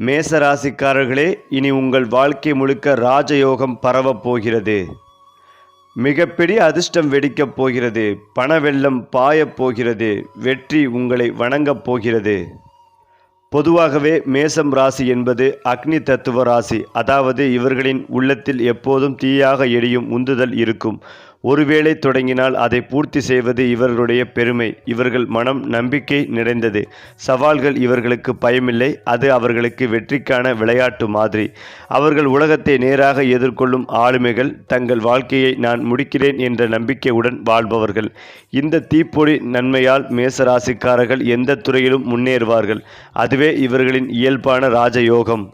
மேசராசிக்காரர்களே இனி உங்கள் வாழ்க்கை முழுக்க ராஜயோகம் பரவப் போகிறது. மிகப்பெரிய அதிர்ஷ்டம் வெடிக்கப் போகிறது. பணவெள்ளம் பாயப் போகிறது. வெற்றி உங்களை வணங்கப் போகிறது. பொதுவாகவே மேசம் ராசி என்பது அக்னி தத்துவ ராசி. அதாவது இவர்களின் உள்ளத்தில் எப்போதும் தீயாக எரியும் உந்துதல் இருக்கும். ஒருவேளை தொடங்கினால் அதை பூர்த்தி செய்வது இவர்களுடைய பெருமை. இவர்கள் மனம் நம்பிக்கை நிறைந்தது. சவால்கள் இவர்களுக்கு பயமில்லை. அது அவர்களுக்கு வெற்றிக்கான விளையாட்டு மாதிரி. அவர்கள் உலகத்தை நேராக எதிர்கொள்ளும் ஆளுமைகள் தங்கள் வாழ்க்கையை நான் முடிக்கிறேன் என்ற நம்பிக்கையுடன் வாழ்பவர்கள். இந்த தீப்பொறி நன்மையால் மேசராசிக்காரர்கள் எந்த துறையிலும் முன்னேறுவார்கள். அதுவே இவர்களின் இயல்பான ராஜயோகம்.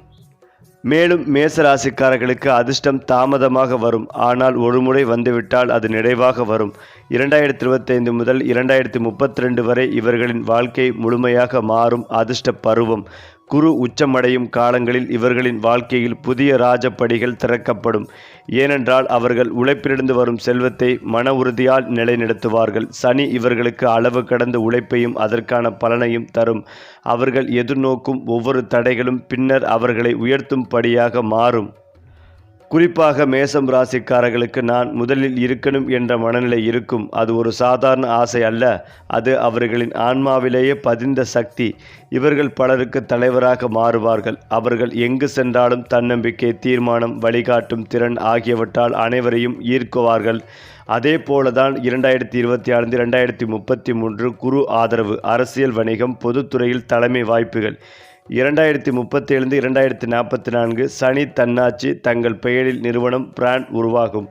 மேலும் மேசராசிக்காரர்களுக்கு அதிர்ஷ்டம் தாமதமாக வரும். ஆனால் ஒருமுறை வந்துவிட்டால் அது நிறைவாக வரும். இரண்டாயிரத்தி இருபத்தைந்து முதல் இரண்டாயிரத்தி முப்பத்தி ரெண்டு வரை இவர்களின் வாழ்க்கை முழுமையாக மாறும். அதிர்ஷ்ட பருவம். குரு உச்சமடையும் காலங்களில் இவர்களின் வாழ்க்கையில் புதிய ராஜப்படிகள் திறக்கப்படும். ஏனென்றால் அவர்கள் உழைப்பிலிருந்து வரும் செல்வத்தை மன உறுதியால் நிலைநிறுத்துவார்கள். சனி இவர்களுக்கு அளவு கடந்த உழைப்பையும் அதற்கான பலனையும் தரும். அவர்கள் எதிர்நோக்கும் ஒவ்வொரு தடைகளும் பின்னர் அவர்களை உயர்த்தும்படியாக மாறும். குறிப்பாக மேசம் ராசிக்காரர்களுக்கு நான் முதலில் இருக்கணும் என்ற மனநிலை இருக்கும். அது ஒரு சாதாரண ஆசை அல்ல. அது அவர்களின் ஆன்மாவிலேயே பதிந்த சக்தி. இவர்கள் பலருக்கு தலைவராக மாறுவார்கள். அவர்கள் எங்கு சென்றாலும் தன்னம்பிக்கை தீர்மானம் வழிகாட்டும் திறன் ஆகியவற்றால் அனைவரையும் ஈர்க்குவார்கள். அதே போலதான் இரண்டாயிரத்தி இருபத்தி ஆறு இரண்டாயிரத்தி முப்பத்தி மூன்று குரு ஆதரவு அரசியல் வணிகம் பொதுத்துறையில் தலைமை வாய்ப்புகள். இரண்டாயிரத்தி முப்பத்தேழுந்து இரண்டாயிரத்தி நாற்பத்தி நான்கு சனி தன்னாட்சி தங்கள் பெயரில் நிறுவனம் பிராண்ட் உருவாகும்.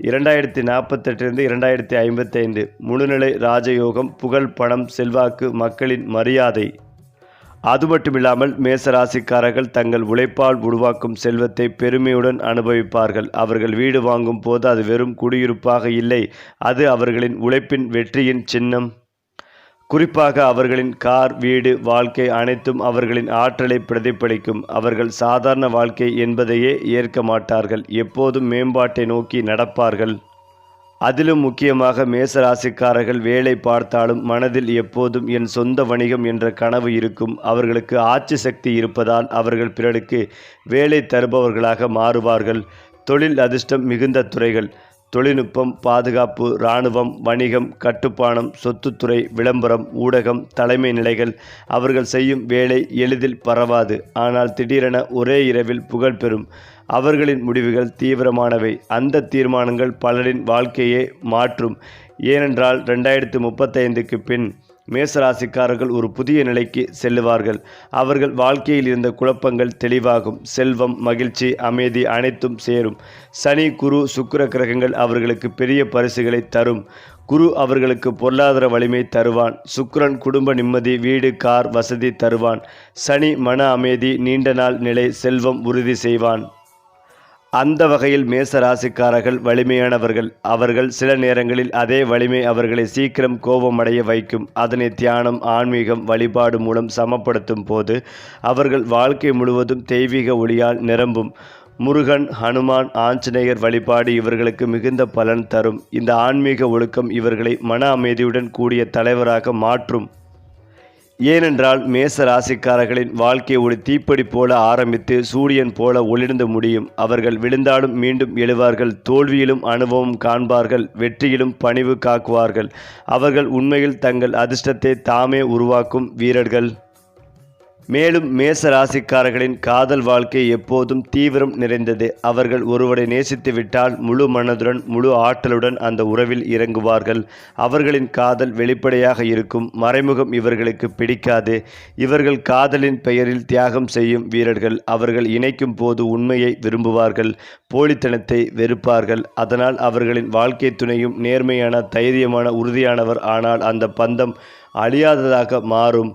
இரண்டாயிரத்தி நாற்பத்தெட்டிலிருந்து இரண்டாயிரத்தி ஐம்பத்தைந்து முழுநிலை ராஜயோகம் புகழ் பணம் செல்வாக்கு மக்களின் மரியாதை. அது மட்டுமில்லாமல் மேசராசிக்காரர்கள் தங்கள் உழைப்பால் உருவாக்கும் செல்வத்தை பெருமையுடன் அனுபவிப்பார்கள். அவர்கள் வீடு வாங்கும் போது அது வெறும் குடியிருப்பாக இல்லை அது அவர்களின் உழைப்பின் வெற்றியின் சின்னம். குறிப்பாக அவர்களின் கார் வீடு வாழ்க்கை அனைத்தும் அவர்களின் ஆற்றலை பிரதிபலிக்கும். அவர்கள் சாதாரண வாழ்க்கை என்பதையே ஏற்க மாட்டார்கள். எப்போதும் மேம்பாட்டை நோக்கி நடப்பார்கள். அதிலும் முக்கியமாக மேசராசிக்காரர்கள் வேலை பார்த்தாலும் மனதில் எப்போதும் என் சொந்த வணிகம் என்ற கனவு இருக்கும். அவர்களுக்கு ஆட்சி சக்தி இருப்பதால் அவர்கள் பிறருக்கு வேலை தருபவர்களாக மாறுவார்கள். தொழில் அதிர்ஷ்டம் மிகுந்த துறைகள். தொழில்நுட்பம் பாதுகாப்பு இராணுவம் வணிகம் கட்டுப்பானம் சொத்துத்துறை விளம்பரம் ஊடகம் தலைமை நிலைகள் அவர்கள் செய்யும் வேலை எளிதில் பரவாது. ஆனால் திடீரென ஒரே இரவில் புகழ் பெறும். அவர்களின் முடிவுகள் தீவிரமானவை. அந்த தீர்மானங்கள் பலரின் வாழ்க்கையே மாற்றும். ஏனென்றால் ரெண்டாயிரத்து முப்பத்தைந்துக்கு பின் மேசராசிக்காரர்கள் ஒரு புதிய நிலைக்கு செல்லுவார்கள். அவர்கள் வாழ்க்கையில் இருந்த குழப்பங்கள் தெளிவாகும். செல்வம் மகிழ்ச்சி அமைதி அனைத்தும் சேரும். சனி குரு சுக்கர கிரகங்கள் அவர்களுக்கு பெரிய பரிசுகளை தரும். குரு அவர்களுக்கு பொருளாதார வலிமை தருவான். சுக்கரன் குடும்ப நிம்மதி வீடு கார் வசதி தருவான். சனி மன அமைதி நீண்ட நாள் நிலை செல்வம் உறுதி செய்வான். அந்த வகையில் மேச ராசிக்காரர்கள் வலிமையானவர்கள். அவர்கள் சில நேரங்களில் அதே வலிமை அவர்களை சீக்கிரம் கோபமடைய வைக்கும். அதனை தியானம் ஆன்மீகம் வழிபாடு மூலம் சமப்படுத்தும் போது அவர்கள் வாழ்க்கை முழுவதும் தெய்வீக ஒளியால் நிரம்பும். முருகன் ஹனுமான் ஆஞ்சநேயர் வழிபாடு இவர்களுக்கு மிகுந்த பலன் தரும். இந்த ஆன்மீக ஒழுக்கம் இவர்களை மன அமைதியுடன் கூடிய தலைவராக மாற்றும். ஏனென்றால் மேச ராசிக்காரர்களின் வாழ்க்கை ஒரு தீப்படி போல ஆரம்பித்து சூரியன் போல ஒளிர்ந்து முடியும். அவர்கள் விழுந்தாலும் மீண்டும் எழுவார்கள். தோல்வியிலும் அனுபவம் காண்பார்கள். வெற்றியிலும் பணிவு காக்குவார்கள். அவர்கள் உண்மையில் தங்கள் அதிர்ஷ்டத்தை தாமே உருவாக்கும் வீரர்கள். மேலும் மேச ராசிக்காரர்களின் காதல் வாழ்க்கை எப்போதும் தீவிரம் நிறைந்தது. அவர்கள் ஒருவரை நேசித்து விட்டால் முழு மனதுடன் முழு ஆற்றலுடன் அந்த உறவில் இறங்குவார்கள். அவர்களின் காதல் வெளிப்படையாக இருக்கும். மறைமுகம் இவர்களுக்கு பிடிக்காது. இவர்கள் காதலின் பெயரில் தியாகம் செய்யும் வீரர்கள். அவர்கள் இணைக்கும் போது உண்மையை விரும்புவார்கள். போலித்தனத்தை வெறுப்பார்கள். அதனால் அவர்களின் வாழ்க்கை துணையும் நேர்மையான தைரியமான உறுதியானவர். ஆனால் அந்த பந்தம் அழியாததாக மாறும்.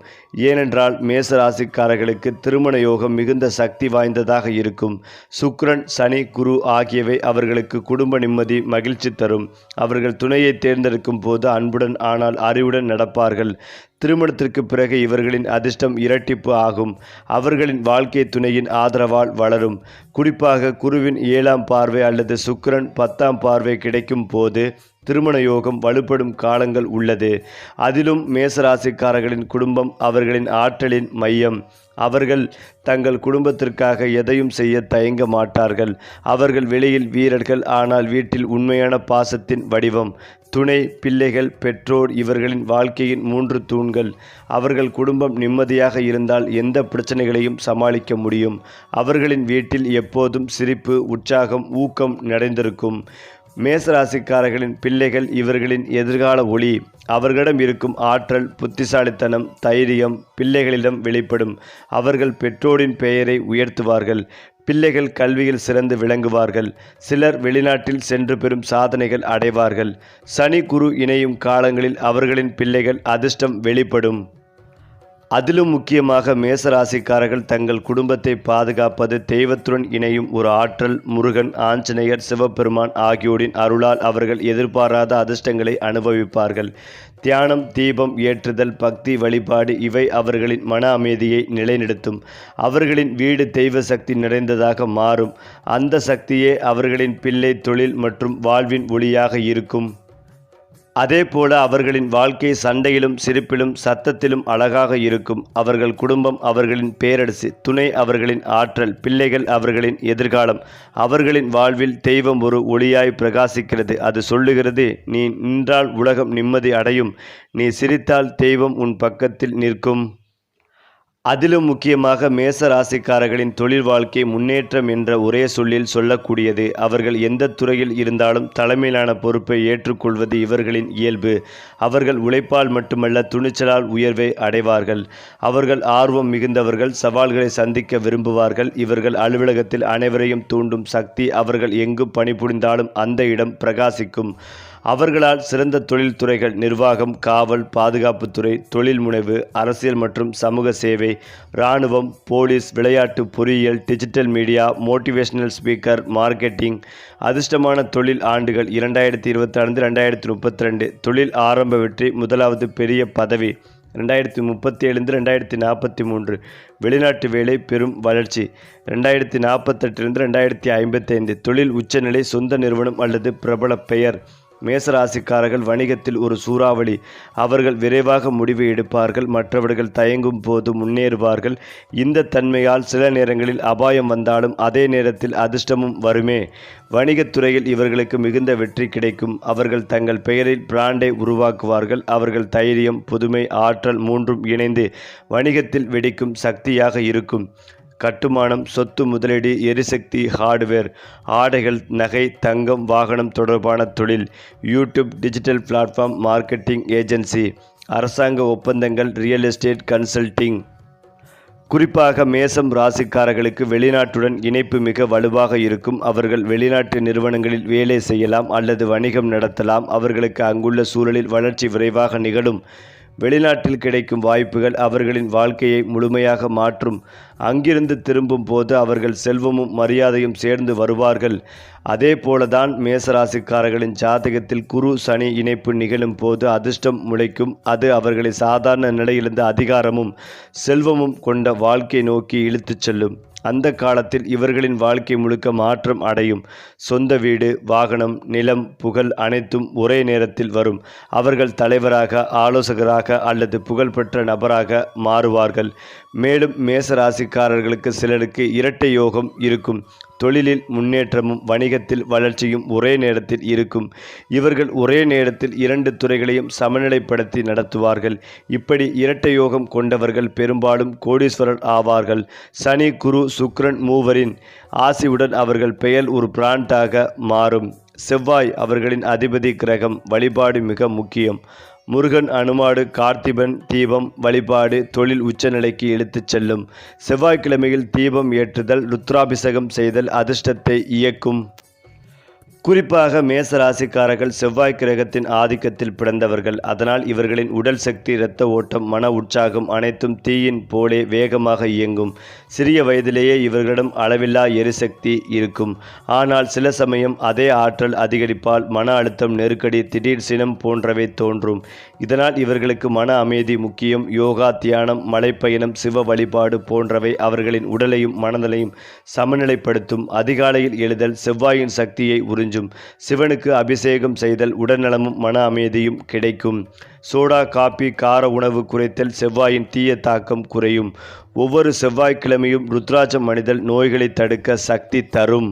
ஏனென்றால் மேசராசிக்காரர்களுக்கு திருமண யோகம் மிகுந்த சக்தி வாய்ந்ததாக இருக்கும். சுக்ரன் சனி குரு ஆகியவை அவர்களுக்கு குடும்ப நிம்மதி மகிழ்ச்சி தரும். அவர்கள் துணையை தேர்ந்தெடுக்கும் போது அன்புடன் ஆனால் அறிவுடன் நடப்பார்கள். திருமணத்திற்கு பிறகு இவர்களின் அதிர்ஷ்டம் இரட்டிப்பு ஆகும். அவர்களின் வாழ்க்கை துணையின் ஆதரவால் வளரும். குறிப்பாக குருவின் ஏழாம் பார்வை அல்லது சுக்கிரன் பத்தாம் பார்வை கிடைக்கும் போது திருமண யோகம் வலுப்படும் காலங்கள் உள்ளது. அதிலும் மேசராசிக்காரர்களின் குடும்பம் அவர்களின் ஆற்றலின் மையம். அவர்கள் தங்கள் குடும்பத்திற்காக எதையும் செய்ய தயங்க மாட்டார்கள். அவர்கள் வெளியில் வீரர்கள் ஆனால் வீட்டில் உண்மையான பாசத்தின் வடிவம். துணை பிள்ளைகள் பெற்றோர் இவர்களின் வாழ்க்கையின் மூன்று தூண்கள். அவர்கள் குடும்பம் நிம்மதியாக இருந்தால் எந்த பிரச்சனைகளையும் சமாளிக்க முடியும். அவர்களின் வீட்டில் எப்போதும் சிரிப்பு உற்சாகம் ஊக்கம் நிறைந்திருக்கும். மேசராசிக்காரர்களின் பிள்ளைகள் இவர்களின் எதிர்கால ஒளி. அவர்களிடம் இருக்கும் ஆற்றல் புத்திசாலித்தனம் தைரியம் பிள்ளைகளிடம் வெளிப்படும். அவர்கள் பெற்றோரின் பெயரை உயர்த்துவார்கள். பிள்ளைகள் கல்வியில் சிறந்து விளங்குவார்கள். சிலர் வெளிநாட்டில் சென்று பெறும் சாதனைகள் அடைவார்கள். சனி குரு இணையும் காலங்களில் அவர்களின் பிள்ளைகள் அதிர்ஷ்டம் வெளிப்படும். அதிலும் முக்கியமாக மேசராசிக்காரர்கள் தங்கள் குடும்பத்தை பாதுகாப்பது தெய்வத்துடன் இணையும் ஒரு ஆற்றல் முருகன் ஆஞ்சநேயர் சிவபெருமான் ஆகியோரின் அருளால் அவர்கள் எதிர்பாராத அதிர்ஷ்டங்களை அனுபவிப்பார்கள். தியானம் தீபம் ஏற்றுதல் பக்தி வழிபாடு இவை அவர்களின் மன அமைதியை நிலைநிறுத்தும். அவர்களின் வீடு தெய்வ சக்தி நிறைந்ததாக மாறும். அந்த சக்தியே அவர்களின் பிள்ளை தொழில் மற்றும் வாழ்வின் ஒளியாக இருக்கும். அதேபோல அவர்களின் வாழ்க்கை சண்டையிலும் சிரிப்பிலும் சத்தத்திலும் அழகாக இருக்கும். அவர்கள் குடும்பம் அவர்களின் பேரரசு துணை அவர்களின் ஆற்றல் பிள்ளைகள் அவர்களின் எதிர்காலம். அவர்களின் வாழ்வில் தெய்வம் ஒரு ஒளியாய் பிரகாசிக்கிறது. அது சொல்லுகிறது நீ நின்றால் உலகம் நிம்மதி அடையும். நீ சிரித்தால் தெய்வம் உன் பக்கத்தில் நிற்கும். அதிலும் முக்கியமாக மேச ராசிக்காரர்களின் தொழில் வாழ்க்கை முன்னேற்றம் என்ற ஒரே சொல்லில் சொல்லக்கூடியது. அவர்கள் எந்த துறையில் இருந்தாலும் தலைமையிலான பொறுப்பை ஏற்றுக்கொள்வது இவர்களின் இயல்பு. அவர்கள் உழைப்பால் மட்டுமல்ல துணிச்சலால் உயர்வை அடைவார்கள். அவர்கள் ஆர்வம் மிகுந்தவர்கள் சவால்களை சந்திக்க விரும்புவார்கள். இவர்கள் அலுவலகத்தில் அனைவரையும் தூண்டும் சக்தி அவர்கள் எங்கு பணிபுரிந்தாலும் அந்த இடம் பிரகாசிக்கும். அவர்களால் சிறந்த தொழில்துறைகள் நிர்வாகம் காவல் பாதுகாப்புத்துறை தொழில் முனைவு அரசியல் மற்றும் சமூக சேவை இராணுவம் போலீஸ் விளையாட்டு பொறியியல் digital media motivational speaker marketing அதிர்ஷ்டமான தொழில் ஆண்டுகள் இரண்டாயிரத்தி இருபத்தாண்டு ரெண்டாயிரத்தி முப்பத்தி ரெண்டு தொழில் ஆரம்ப வெற்றி முதலாவது பெரிய பதவி ரெண்டாயிரத்தி முப்பத்தி ஏழுந்து ரெண்டாயிரத்தி நாற்பத்தி மூன்று வெளிநாட்டு வேலை பெரும் வளர்ச்சி ரெண்டாயிரத்தி நாற்பத்தெட்டுலேருந்து ரெண்டாயிரத்தி ஐம்பத்தைந்து தொழில் உச்சநிலை சொந்த நிறுவனம் அல்லது பிரபல பெயர். மேசராசிக்காரர்கள் வணிகத்தில் ஒரு சூறாவளி. அவர்கள் விரைவாக முடிவு எடுப்பார்கள். மற்றவர்கள் தயங்கும் போது முன்னேறுவார்கள். இந்த தன்மையால் சில நேரங்களில் அபாயம் வந்தாலும் அதே நேரத்தில் அதிர்ஷ்டமும் வருமே. வணிகத்துறையில் இவர்களுக்கு மிகுந்த வெற்றி கிடைக்கும். அவர்கள் தங்கள் பெயரில் பிராண்டை உருவாக்குவார்கள். அவர்கள் தைரியம் புதுமை ஆற்றல் மூன்றும் இணைந்து வணிகத்தில் வெடிக்கும் சக்தியாக இருக்கும். கட்டுமானம் சொத்து முதலீடு எரிசக்தி ஹார்ட்வேர் ஆடைகள் நகை தங்கம் வாகனம் தொடர்பான தொழில் YouTube digital platform marketing agency அரசாங்க ஒப்பந்தங்கள் ரியல் எஸ்டேட் கன்சல்டிங் குறிப்பாக மேசம் ராசிக்காரர்களுக்கு வெளிநாட்டுடன் இணைப்பு மிக வலுவாக இருக்கும். அவர்கள் வெளிநாட்டு நிறுவனங்களில் வேலை செய்யலாம் அல்லது வணிகம் நடத்தலாம். அவர்களுக்கு அங்குள்ள சூழலில் வளர்ச்சி விரைவாக நிகழும். வெளிநாட்டில் கிடைக்கும் வாய்ப்புகள் அவர்களின் வாழ்க்கையை முழுமையாக மாற்றும். அங்கிருந்து திரும்பும் போது அவர்கள் செல்வமும் மரியாதையும் சேர்ந்து வருவார்கள். அதே போலதான் மேசராசிக்காரர்களின் ஜாதகத்தில் குரு சனி இணைப்பு நிகழும் போது அதிர்ஷ்டம் முளைக்கும். அது அவர்களை சாதாரண நிலையிலிருந்து அதிகாரமும் செல்வமும் கொண்ட வாழ்க்கை நோக்கி இழுத்துச் செல்லும். அந்த காலத்தில் இவர்களின் வாழ்க்கை முழுக்க மாற்றம் அடையும். சொந்த வீடு வாகனம் நிலம் புகழ் அனைத்தும் ஒரே நேரத்தில் வரும். அவர்கள் தலைவராக ஆலோசகராக அல்லது புகழ்பெற்ற நபராக மாறுவார்கள். மேலும் மேச ராசிக்காரர்களுக்கு சிலருக்கு இரட்டை யோகம் இருக்கும். தொழிலில் முன்னேற்றமும் வணிகத்தில் வளர்ச்சியும் ஒரே நேரத்தில் இருக்கும். இவர்கள் ஒரே நேரத்தில் இரண்டு துறைகளையும் சமநிலைப்படுத்தி நடத்துவார்கள். இப்படி இரட்டை யோகம் கொண்டவர்கள் பெரும்பாலும் கோடீஸ்வரர் ஆவார்கள். சனி குரு சுக்ரன் மூவரின் ஆசியுடன் அவர்கள் பெயர் ஒரு பிராண்டாக மாறும். செவ்வாய் அவர்களின் அதிபதி கிரகம் வழிபாடு மிக முக்கியம். முருகன் அனுமாடு கார்த்திபன் தீபம் வழிபாடு தொழில் உச்சநிலைக்கு இழுத்துச் செல்லும். செவ்வாய்க்கிழமையில் தீபம் ஏற்றுதல் ருத்ராபிஷேகம் செய்தல் அதிர்ஷ்டத்தை இயக்கும். குறிப்பாக மேச ராசிக்காரர்கள் செவ்வாய் கிரகத்தின் ஆதிக்கத்தில் பிறந்தவர்கள். அதனால் இவர்களின் உடல் சக்தி இரத்த ஓட்டம் மன உற்சாகம் அனைத்தும் தீயின் போலே வேகமாக இயங்கும். சிறிய வயதிலேயே இவர்களிடம் அளவில்லா எரிசக்தி இருக்கும். ஆனால் சில சமயம் அதே ஆற்றல் அதிகரிப்பால் மன அழுத்தம் நெருக்கடி திடீர் சினம் போன்றவை தோன்றும். இதனால் இவர்களுக்கு மன அமைதி முக்கியம். யோகா தியானம் மலைப்பயணம் சிவ வழிபாடு போன்றவை அவர்களின் உடலையும் மனதலையும் சமநிலைப்படுத்தும். அதிகாலையில் எழுதல் செவ்வாயின் சக்தியை உறிஞ்சும். கொஞ்சும் சிவனுக்கு அபிஷேகம் செய்தல் உடல்நலமும் மன அமைதியும் கிடைக்கும். சோடா காபி கார உணவு குறைத்தல் செவ்வாயின் தீய தாக்கம் குறையும். ஒவ்வொரு செவ்வாய்க்கிழமையும் ருத்ராட்சம் அணிதல் நோய்களை தடுக்க சக்தி தரும்.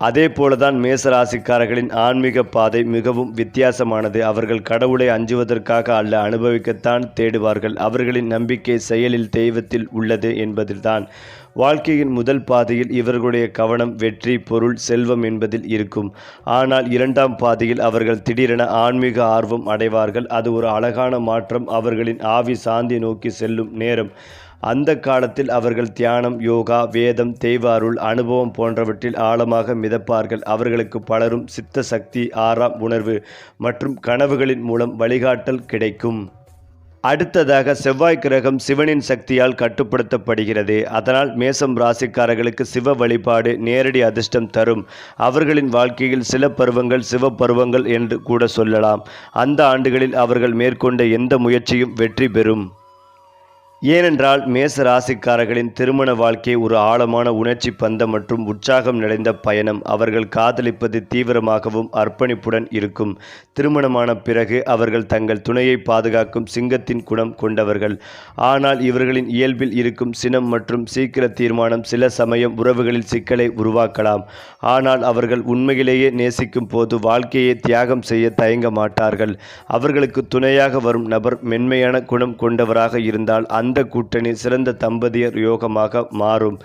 அதே போலதான் மேசராசிக்காரர்களின் ஆன்மீக பாதை மிகவும் வித்தியாசமானது. அவர்கள் கடவுளை அஞ்சுவதற்காக அல்ல அனுபவிக்கத்தான் தேடுவார்கள். அவர்களின் நம்பிக்கை செயலில் தெய்வத்தில் உள்ளது என்பதில்தான். வாழ்க்கையின் முதல் பாதையில் இவர்களுடைய கவனம் வெற்றி பொருள் செல்வம் என்பதில் இருக்கும். ஆனால் இரண்டாம் பாதையில் அவர்கள் திடீரென ஆன்மீக ஆர்வம் அடைவார்கள். அது ஒரு அழகான மாற்றம். அவர்களின் ஆவி சாந்தி நோக்கி செல்லும் நேரம். அந்த காலத்தில் அவர்கள் தியானம் யோகா வேதம் தெய்வாருள் அனுபவம் போன்றவற்றில் ஆழமாக மிதப்பார்கள். அவர்களுக்கு பலரும் சித்த சக்தி ஆறாம் உணர்வு மற்றும் கனவுகளின் மூலம் வழிகாட்டல் கிடைக்கும். அடுத்ததாக செவ்வாய் கிரகம் சிவனின் சக்தியால் கட்டுப்படுத்தப்படுகிறது. அதனால் மேசம் ராசிக்காரர்களுக்கு சிவ வழிபாடு நேரடி அதிர்ஷ்டம் தரும். அவர்களின் வாழ்க்கையில் சில பருவங்கள் சிவ பருவங்கள் என்று கூட சொல்லலாம். அந்த ஆண்டுகளில் அவர்கள் மேற்கொண்ட எந்த முயற்சியும் வெற்றி பெறும். ஏனென்றால் மேச ராசிக்காரர்களின் திருமண வாழ்க்கை ஒரு ஆழமான உணர்ச்சி பந்தம் மற்றும் உற்சாகம் நிறைந்த பயணம். அவர்கள் காதலிப்பது தீவிரமாகவும் அர்ப்பணிப்புடன் இருக்கும். திருமணமான பிறகு அவர்கள் தங்கள் துணையை பாதுகாக்கும் சிங்கத்தின் குணம் கொண்டவர்கள். ஆனால் இவர்களின் இயல்பில் இருக்கும் சினம் மற்றும் சீக்கிர தீர்மானம் சில சமயம் உறவுகளில் சிக்கலை உருவாக்கலாம். ஆனால் அவர்கள் உண்மையிலேயே நேசிக்கும் போது வாழ்க்கையை தியாகம் செய்ய தயங்க மாட்டார்கள். அவர்களுக்கு துணையாக வரும் நபர் மென்மையான குணம் கொண்டவராக இருந்தால் அந்த கூட்டணி சிறந்த தம்பதியர் யோகமாக மாறும்.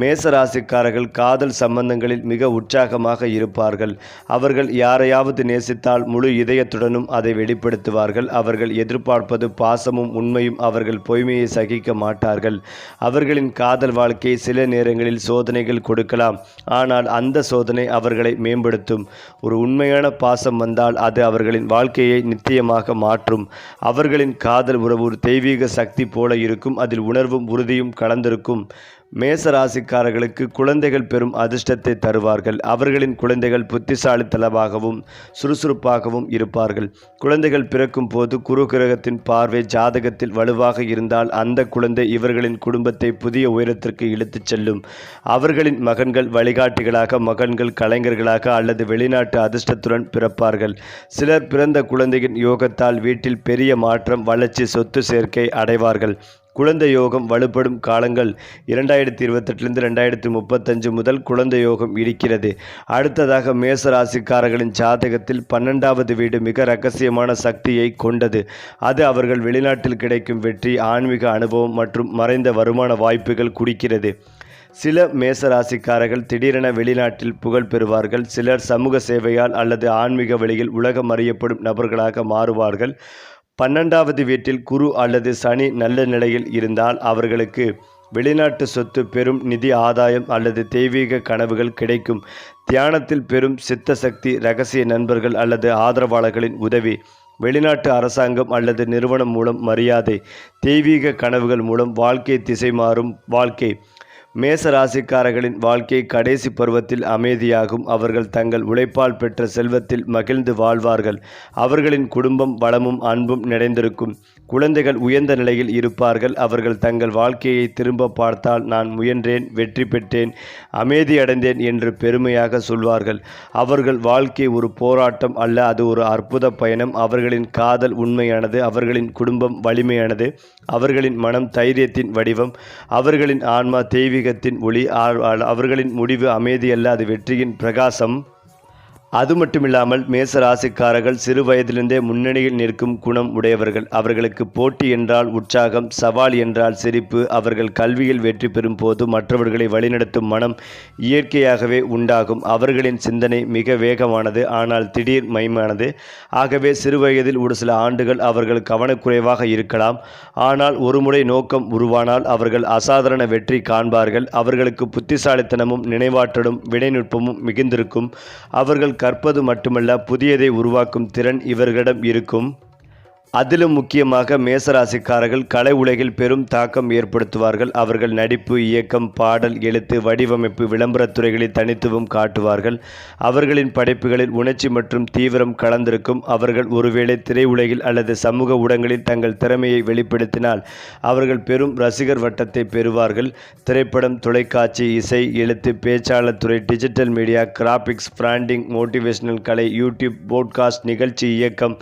மேசராசிக்காரர்கள் காதல் சம்பந்தங்களில் மிக உற்சாகமாக இருப்பார்கள். அவர்கள் யாரையாவது நேசித்தால் முழு இதயத்துடனும் அதை வெளிப்படுத்துவார்கள். அவர்கள் எதிர்பார்ப்பது பாசமும் உண்மையும் அவர்கள் பொய்மையை சகிக்க மாட்டார்கள். அவர்களின் காதல் வாழ்க்கை சில நேரங்களில் சோதனைகள் கொடுக்கலாம். ஆனால் அந்த சோதனை அவர்களை மேம்படுத்தும். ஒரு உண்மையான பாசம் வந்தால் அது அவர்களின் வாழ்க்கையை நித்தியமாக மாற்றும். அவர்களின் காதல் உறவு ஒரு தெய்வீக சக்தி போல இருக்கும். அதில் உணர்வும் உறுதியும் கலந்திருக்கும். மேச ராசிக்காரர்களுக்கு குழந்தைகள் பெறும் அதிர்ஷ்டத்தை தருவார்கள். அவர்களின் குழந்தைகள் புத்திசாலித்தனமாகவும் சுறுசுறுப்பாகவும் இருப்பார்கள். குழந்தைகள் பிறக்கும் போது குரு கிரகத்தின் பார்வை ஜாதகத்தில் வலுவாக இருந்தால் அந்த குழந்தை இவர்களின் குடும்பத்தை புதிய உயரத்திற்கு இழுத்துச் செல்லும். அவர்களின் மகன்கள் வழிகாட்டிகளாக மகன்கள் கலைஞர்களாக அல்லது வெளிநாட்டு அதிர்ஷ்டத்துடன் பிறப்பார்கள். சிலர் பிறந்த குழந்தையின் யோகத்தால் வீட்டில் பெரிய மாற்றம் வளர்ச்சி சொத்து சேர்க்கை அடைவார்கள். குழந்தை யோகம் வலுப்படும் காலங்கள் இரண்டாயிரத்தி இருபத்தெட்டுலேருந்து ரெண்டாயிரத்தி முப்பத்தஞ்சு முதல் குழந்தை யோகம் இருக்கிறது. அடுத்ததாக மேச ராசிக்காரர்களின் ஜாதகத்தில் பன்னெண்டாவது வீடு மிக ரகசியமான சக்தியை கொண்டது. அது அவர்கள் வெளிநாட்டில் கிடைக்கும் வெற்றி ஆன்மீக அனுபவம் மற்றும் மறைந்த வருமான வாய்ப்புகள் குடிக்கிறது. சில மேச ராசிக்காரர்கள் திடீரென வெளிநாட்டில் புகழ் பெறுவார்கள். சிலர் சமூக சேவையால் அல்லது ஆன்மீக வழியில் உலகம் அறியப்படும் நபர்களாக மாறுவார்கள். பன்னெண்டாவது வீட்டில் குரு அல்லது சனி நல்ல நிலையில் இருந்தால் அவர்களுக்கு வெளிநாட்டு சொத்து பெரும் நிதி ஆதாயம் அல்லது தெய்வீக கனவுகள் கிடைக்கும். தியானத்தில் பெரும் சித்த சக்தி ரகசிய நண்பர்கள் அல்லது ஆதரவாளர்களின் உதவி வெளிநாட்டு அரசாங்கம் அல்லது நிறுவனம் மூலம் மரியாதை தெய்வீக கனவுகள் மூலம் வாழ்க்கை திசை மாறும் வாழ்க்கை. மேச ராசிக்காரர்களின் வாழ்க்கை கடைசி பருவத்தில் அமைதியாகும். அவர்கள் தங்கள் உழைப்பால் பெற்ற செல்வத்தில் மகிழ்ந்து வாழ்வார்கள். அவர்களின் குடும்பம் வளமும் அன்பும் நிறைந்திருக்கும். குழந்தைகள் உயர்ந்த நிலையில் இருப்பார்கள். அவர்கள் தங்கள் வாழ்க்கையை திரும்ப பார்த்தால் நான் முயன்றேன் வெற்றி பெற்றேன் அமைதி அடைந்தேன் என்று பெருமையாக சொல்வார்கள். அவர்கள் வாழ்க்கை ஒரு போராட்டம் அல்ல அது ஒரு அற்புத பயணம். அவர்களின் காதல் உண்மையானது அவர்களின் குடும்பம் வலிமையானது அவர்களின் மனம் தைரியத்தின் வடிவம் அவர்களின் ஆன்மா தெய்வீகத்தின் ஒளி அவர்களின் முடிவு அமைதி அல்ல அது வெற்றியின் பிரகாசம். அது மட்டுமில்லாமல் மேச ராசிக்காரர்கள் சிறு வயதிலிருந்தே முன்னணியில் நிற்கும் குணம் உடையவர்கள். அவர்களுக்கு போட்டி என்றால் உற்சாகம் சவால் என்றால் சிரிப்பு. அவர்கள் கல்வியில் வெற்றி பெறும் போது மற்றவர்களை வழிநடத்தும் மனம் இயற்கையாகவே உண்டாகும். அவர்களின் சிந்தனை மிக வேகமானது ஆனால் திடீர் மயமானது. ஆகவே சிறு வயதில் ஒரு சில ஆண்டுகள் அவர்கள் கவனக்குறைவாக இருக்கலாம். ஆனால் ஒருமுறை நோக்கம் உருவானால் அவர்கள் அசாதாரண வெற்றி காண்பார்கள். அவர்களுக்கு புத்திசாலித்தனமும் நினைவாற்றலும் வினைநுட்பமும் மிகுந்திருக்கும். அவர்கள் கற்பது மட்டுமல்ல புதியதை உருவாக்கும் திறன் இவர்களிடம் இருக்கும். அதிலும் முக்கியமாக மேசராசிக்காரர்கள் கலை உலகில் பெரும் தாக்கம் ஏற்படுத்துவார்கள். அவர்கள் நடிப்பு இயக்கம் பாடல் எழுத்து வடிவமைப்பு விளம்பரத் துறைகளில் தனித்துவம் காட்டுவார்கள். அவர்களின் படைப்புகளில் உணர்ச்சி மற்றும் தீவிரம் கலந்திருக்கும். அவர்கள் ஒருவேளை திரையுலகில் அல்லது சமூக ஊடகங்களில் தங்கள் திறமையை வெளிப்படுத்தினால் அவர்கள் பெரும் ரசிகர் வட்டத்தை பெறுவார்கள். திரைப்படம் தொலைக்காட்சி இசை எழுத்து பேச்சாளர் துறை digital media graphics branding motivational கலை யூடியூப் போட்காஸ்ட் நிகழ்ச்சி இயக்கம்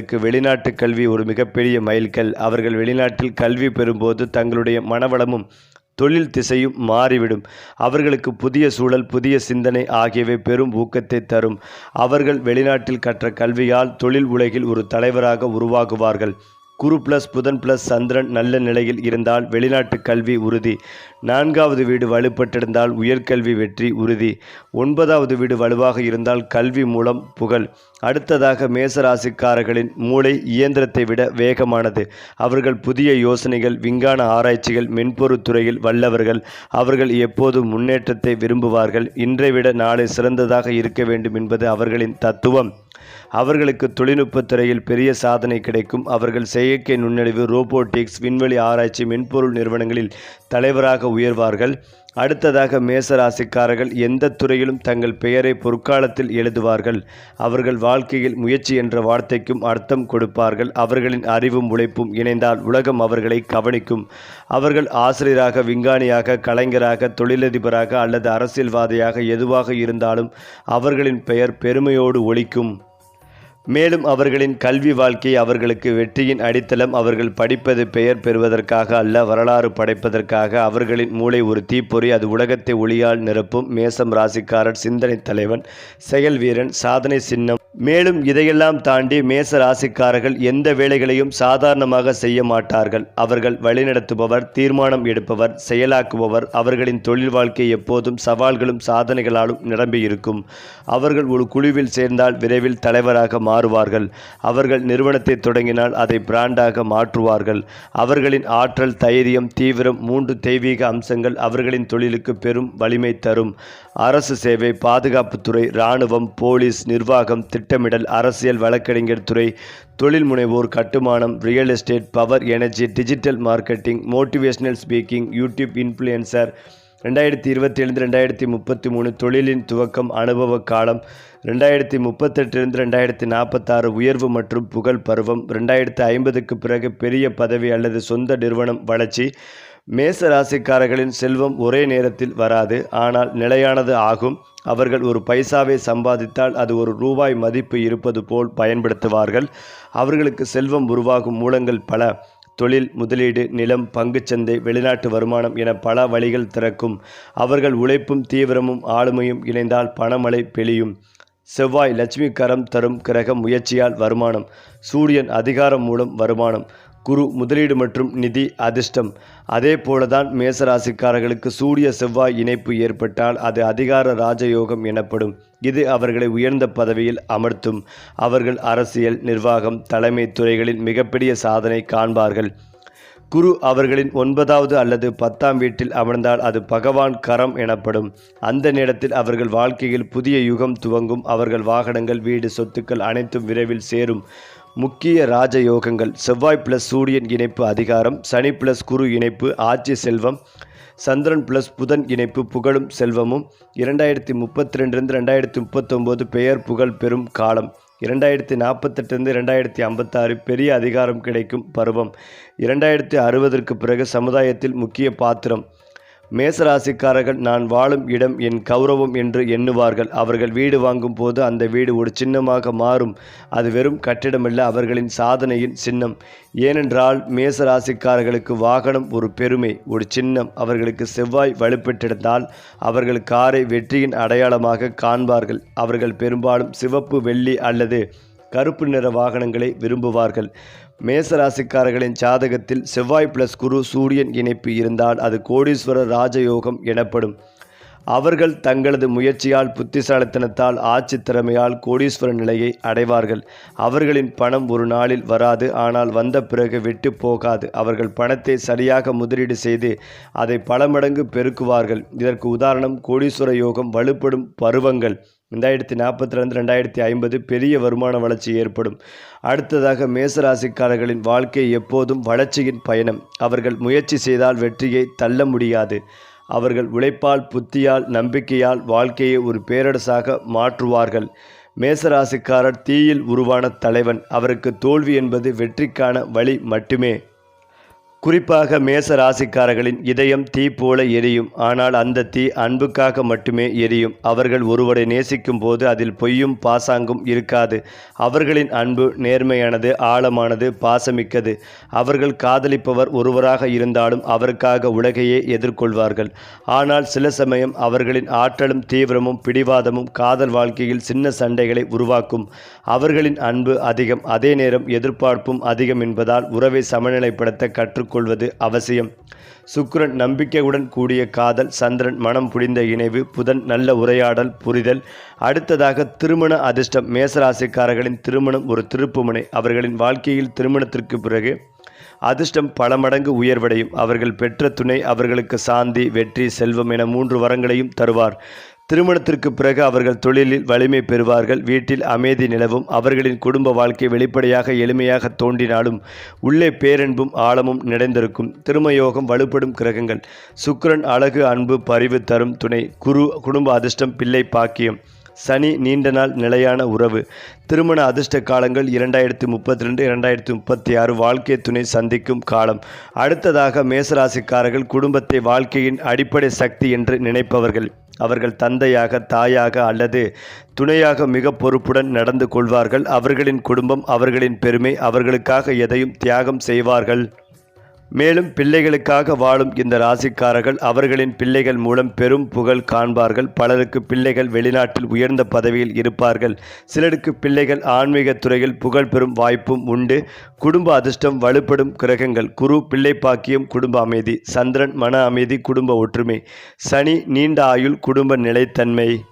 மேசராசிக்காரர்களுக்கு வெளிநாட்டு கல்வி ஒரு மிகப்பெரிய மைல்கல். அவர்கள் வெளிநாட்டில் கல்வி பெறும்போது தங்களுடைய மனவளமும் தொழில் திசையும் மாறிவிடும். அவர்களுக்கு புதிய சூழல் புதிய சிந்தனை ஆகியவை பெரும் ஊக்கத்தை தரும். அவர்கள் வெளிநாட்டில் கற்ற கல்வியால் தொழில் உலகில் ஒரு தலைவராக உருவாகுவார்கள். குரு பிளஸ் புதன் பிளஸ் சந்திரன் நல்ல நிலையில் இருந்தால் வெளிநாட்டு கல்வி உறுதி. நான்காவது வீடு வலுப்பட்டிருந்தால் உயர்கல்வி வெற்றி உறுதி. ஒன்பதாவது வீடு வலுவாக இருந்தால் கல்வி மூலம் புகழ். அடுத்ததாக மேசராசிக்காரர்களின் மூளை இயந்திரத்தை விட வேகமானது. அவர்கள் புதிய யோசனைகள் விஞ்ஞான ஆராய்ச்சிகள் மென்பொருள் துறையில் வல்லவர்கள். அவர்கள் எப்போதும் முன்னேற்றத்தை விரும்புவார்கள். இன்றை விட நாளை சிறந்ததாக இருக்க வேண்டும் என்பது அவர்களின் தத்துவம். அவர்களுக்கு தொழில்நுட்பத் துறையில் பெரிய சாதனை கிடைக்கும். அவர்கள் செயற்கை நுண்ணறிவு ரோபோட்டிக்ஸ் விண்வெளி ஆராய்ச்சி மென்பொருள் நிறுவனங்களில் தலைவராக உயர்வார்கள். அடுத்ததாக மேசராசிக்காரர்கள் எந்த துறையிலும் தங்கள் பெயரை பொற்காலத்தில் எழுதுவார்கள். அவர்கள் வாழ்க்கையில் முயற்சி என்ற வார்த்தைக்கும் அர்த்தம் கொடுப்பார்கள். அவர்களின் அறிவும் உழைப்பும் இணைந்தால் உலகம் அவர்களை கவனிக்கும். அவர்கள் ஆசிரியராக விஞ்ஞானியாக கலைஞராக தொழிலதிபராக அல்லது அரசியல்வாதியாக எதுவாக இருந்தாலும் அவர்களின் பெயர் பெருமையோடு ஒழிக்கும் மேலும் அவர்களின் கல்வி வாழ்க்கை அவர்களுக்கு வெற்றியின் அடித்தளம். அவர்கள் படிப்பது பெயர் பெறுவதற்காக அல்ல வரலாறு படைப்பதற்காக. அவர்களின் மூளை ஒரு தீப்பொறி. அது உலகத்தை ஒளியால் நிரப்பும் மேசம் ராசிக்காரர் சிந்தனை தலைவன் செயல் வீரன் சாதனை சின்னம். மேலும் இதையெல்லாம் தாண்டி மேச ராசிக்காரர்கள் எந்த வேலைகளையும் சாதாரணமாக செய்ய மாட்டார்கள். அவர்கள் வழிநடத்துபவர் தீர்மானம் எடுப்பவர் செயலாக்குபவர். அவர்களின் தொழில் வாழ்க்கை எப்போதும் சவால்களும் சாதனைகளாலும் நிரம்பியிருக்கும். அவர்கள் ஒரு குழுவில் சேர்ந்தால் விரைவில் தலைவராக மாறுவார்கள். அவர்கள் நிறுவனத்தை தொடங்கினால் அதை பிராண்டாக மாற்றுவார்கள். அவர்களின் ஆற்றல் தைரியம் தீவிரம் மூன்று தெய்வீக அம்சங்கள் அவர்களின் தொழிலுக்கு பெரும் வலிமை தரும். அரசு சேவை பாதுகாப்புத்துறை இராணுவம் போலீஸ் நிர்வாகம் திட்டமிடல் அரசியல் வழக்கறிஞர் துறை தொழில் முனைவோர் கட்டுமானம் real estate power energy digital marketing motivational speaking YouTube influencer ரெண்டாயிரத்தி இருபத்தேழுந்து ரெண்டாயிரத்தி முப்பத்தி மூணு தொழிலின் துவக்கம் அனுபவ காலம் ரெண்டாயிரத்தி முப்பத்தெட்டுலேருந்து ரெண்டாயிரத்தி நாற்பத்தாறு உயர்வு மற்றும் புகழ் பருவம் ரெண்டாயிரத்தி ஐம்பதுக்கு பிறகு பெரிய பதவி அல்லது சொந்த நிறுவனம் வளர்ச்சி. மேச ராசிக்காரர்களின் செல்வம் ஒரே நேரத்தில் வராது ஆனால் நிலையானது ஆகும். அவர்கள் ஒரு பைசாவை சம்பாதித்தால் அது ஒரு ரூபாய் மதிப்பு இருப்பது போல் பயன்படுத்துவார்கள். அவர்களுக்கு செல்வம் உருவாகும் மூலங்கள் பல. தொழில் முதலீடு நிலம் பங்குச்சந்தை வெளிநாட்டு வருமானம் என பல வழிகள் திறக்கும். அவர்கள் உழைப்பும் தீவிரமும் ஆளுமையும் இணைந்தால் பணமழை பெழியும். செவ்வாய் லட்சுமி கரம் தரும் கிரகம் முயற்சியால் வருமானம். சூரியன் அதிகாரம் மூலம் வருமானம். குரு முதலீடு மற்றும் நிதி அதிர்ஷ்டம். அதே போலதான் மேசராசிக்காரர்களுக்கு சூரிய செவ்வாய் இணைப்பு ஏற்பட்டால் அது அதிகார ராஜயோகம் எனப்படும். இது அவர்களை உயர்ந்த பதவியில் அமர்த்தும். அவர்கள் அரசியல் நிர்வாகம் தலைமை துறைகளில் மிகப்பெரிய சாதனை காண்பார்கள். குரு அவர்களின் ஒன்பதாவது அல்லது பத்தாம் வீட்டில் அமர்ந்தால் அது பகவான் கரம் எனப்படும். அந்த நேரத்தில் அவர்கள் வாழ்க்கையில் புதிய யுகம் துவங்கும். அவர்கள் வாகனங்கள் வீடு சொத்துக்கள் அனைத்தும் விரைவில் சேரும். முக்கிய ராஜயோகங்கள் செவ்வாய் பிளஸ் சூரியன் இணைப்பு அதிகாரம் சனி பிளஸ் குரு இணைப்பு ஆட்சி செல்வம் சந்திரன் பிளஸ் புதன் இணைப்பு புகழும் செல்வமும் இரண்டாயிரத்தி முப்பத்தி ரெண்டுலேருந்து ரெண்டாயிரத்தி முப்பத்தொம்போது பெயர் புகழ் பெறும் காலம் இரண்டாயிரத்தி நாற்பத்தெட்டுலேருந்து ரெண்டாயிரத்தி ஐம்பத்தாறு பெரிய அதிகாரம் கிடைக்கும் பருவம் இரண்டாயிரத்தி அறுபதற்கு பிறகு சமுதாயத்தில் முக்கிய பாத்திரம் மேசராசிக்காரர்கள் நான் வாழும் இடம் என் கௌரவம் என்று எண்ணுவார்கள். அவர்கள் வீடு வாங்கும் போது அந்த வீடு ஒரு சின்னமாக மாறும். அது வெறும் கட்டிடமல்ல அவர்களின் சாதனையின் சின்னம். ஏனென்றால் மேசராசிக்காரர்களுக்கு வாகனம் ஒரு பெருமை ஒரு சின்னம். அவர்களுக்கு செவ்வாய் வலுப்பெற்றிருந்தால் அவர்கள் காரை வெற்றியின் அடையாளமாக காண்பார்கள். அவர்கள் பெரும்பாலும் சிவப்பு வெள்ளி அல்லது கருப்பு நிற வாகனங்களை விரும்புவார்கள். மேசராசிக்காரர்களின் ஜாதகத்தில் செவ்வாய் பிளஸ் குரு சூரியன் இணைப்பு இருந்தால் அது கோடீஸ்வர ராஜயோகம் எனப்படும். அவர்கள் தங்களது முயற்சியால் புத்திசாலித்தனத்தால் ஆட்சி திறமையால் கோடீஸ்வர நிலையை அடைவார்கள். அவர்களின் பணம் ஒரு நாளில் வராது ஆனால் வந்த பிறகு விட்டு போகாது. அவர்கள் பணத்தை சரியாக முதலீடு செய்து அதை பல மடங்கு பெருக்குவார்கள். இதற்கு உதாரணம் கோடீஸ்வர யோகம் வலுப்படும் பருவங்கள். ரெண்டாயிரத்தி நாற்பத்தி ரெண்டு ரெண்டாயிரத்தி ஐம்பது பெரிய வருமான வளர்ச்சி ஏற்படும். அடுத்ததாக மேசராசிக்காரர்களின் வாழ்க்கை எப்போதும் வளர்ச்சியின் பயணம். அவர்கள் முயற்சி செய்தால் வெற்றியை தள்ள முடியாது. அவர்கள் உழைப்பால் புத்தியால் நம்பிக்கையால் வாழ்க்கையை ஒரு பேரரசாக மாற்றுவார்கள். மேசராசிக்காரர் தீயில் உருவான தலைவன். அவருக்கு தோல்வி என்பது வெற்றிக்கான வழி மட்டுமே. குறிப்பாக மேச ராசிக்காரர்களின் இதயம் தீ போல எரியும். ஆனால் அந்த தீ அன்புக்காக மட்டுமே எரியும். அவர்கள் ஒருவரை நேசிக்கும் போது அதில் பொய்யும் பாசாங்கும் இருக்காது. அவர்களின் அன்பு நேர்மையானது ஆழமானது பாசமிக்கது. அவர்கள் காதலிப்பவர் ஒருவராக இருந்தாலும் அவருக்காக உலகையே எதிர்கொள்வார்கள். ஆனால் சில சமயம் அவர்களின் ஆற்றலும் தீவிரமும் பிடிவாதமும் காதல் வாழ்க்கையில் சின்ன சண்டைகளை உருவாக்கும். அவர்களின் அன்பு அதிகம். அதே நேரம் எதிர்பார்ப்பும் அதிகம் என்பதால் உறவை சமநிலைப்படுத்த கொள்வது அவசியம். சுக்கிரன் நம்பிக்கையுடன் கூடிய காதல் சந்திரன் மனம் புரிந்த இணைவு புதன் நல்ல உரையாடல் புரிதல் அடுத்ததாக திருமண அதிர்ஷ்டம் மேசராசிக்காரர்களின் திருமணம் ஒரு திருப்புமுனை. அவர்களின் வாழ்க்கையில் திருமணத்திற்கு பிறகு அதிர்ஷ்டம் பல மடங்கு உயர்வடையும். அவர்கள் பெற்ற துணை அவர்களுக்கு சாந்தி வெற்றி செல்வம் என மூன்று வரங்களையும் தருவார். திருமணத்திற்கு பிறகு அவர்கள் தொழிலில் வலிமை பெறுவார்கள். வீட்டில் அமைதி நிலவும். அவர்களின் குடும்ப வாழ்க்கை வெளிப்படையாக எளிமையாக தோன்றினாலும் உள்ளே பேரன்பும் ஆழமும் நிறைந்திருக்கும். திருமயோகம் வலுப்படும் கிரகங்கள். சுக்கரன் அழகு அன்பு பரிவு தரும் துணை. குரு குடும்ப அதிர்ஷ்டம் பிள்ளை பாக்கியம். சனி நீண்ட நாள் நிலையான உறவு. திருமண அதிர்ஷ்ட காலங்கள் இரண்டாயிரத்தி முப்பத்தி ரெண்டு இரண்டாயிரத்தி முப்பத்தி ஆறு வாழ்க்கை துணை சந்திக்கும் காலம். அடுத்ததாக மேசராசிக்காரர்கள் குடும்பத்தை வாழ்க்கையின் அடிப்படை சக்தி என்று நினைப்பவர்கள். அவர்கள் தந்தையாக தாயாக அல்லது துணையாக மிக பொறுப்புடன் நடந்து கொள்வார்கள். அவர்களின் குடும்பம் அவர்களின் பெருமை அவர்களுக்காக எதையும் தியாகம் செய்வார்கள். மேலும் பிள்ளைகளுக்காக வாழும் இந்த ராசிக்காரர்கள் அவர்களின் பிள்ளைகள் மூலம் பெரும் புகழ் காண்பார்கள். பலருக்கு பிள்ளைகள் வெளிநாட்டில் உயர்ந்த பதவியில் இருப்பார்கள். சிலருக்கு பிள்ளைகள் ஆன்மீக துறையில் புகழ் பெறும் வாய்ப்பும் உண்டு. குடும்ப அதிர்ஷ்டம் வலுப்படும் கிரகங்கள். குரு பிள்ளை பாக்கியம் குடும்ப அமைதி. சந்திரன் மன அமைதி குடும்ப ஒற்றுமை. சனி நீண்ட ஆயுள் குடும்ப நிலைத்தன்மை.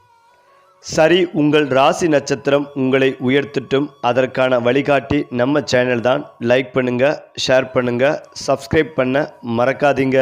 சரி உங்கள் ராசி நட்சத்திரம் உங்களை உயர்த்தட்டும். அதற்கான வழிகாட்டி நம்ம சேனல் தான். லைக் பண்ணுங்கள் ஷேர் பண்ணுங்கள் சப்ஸ்கிரைப் பண்ண மறக்காதீங்க.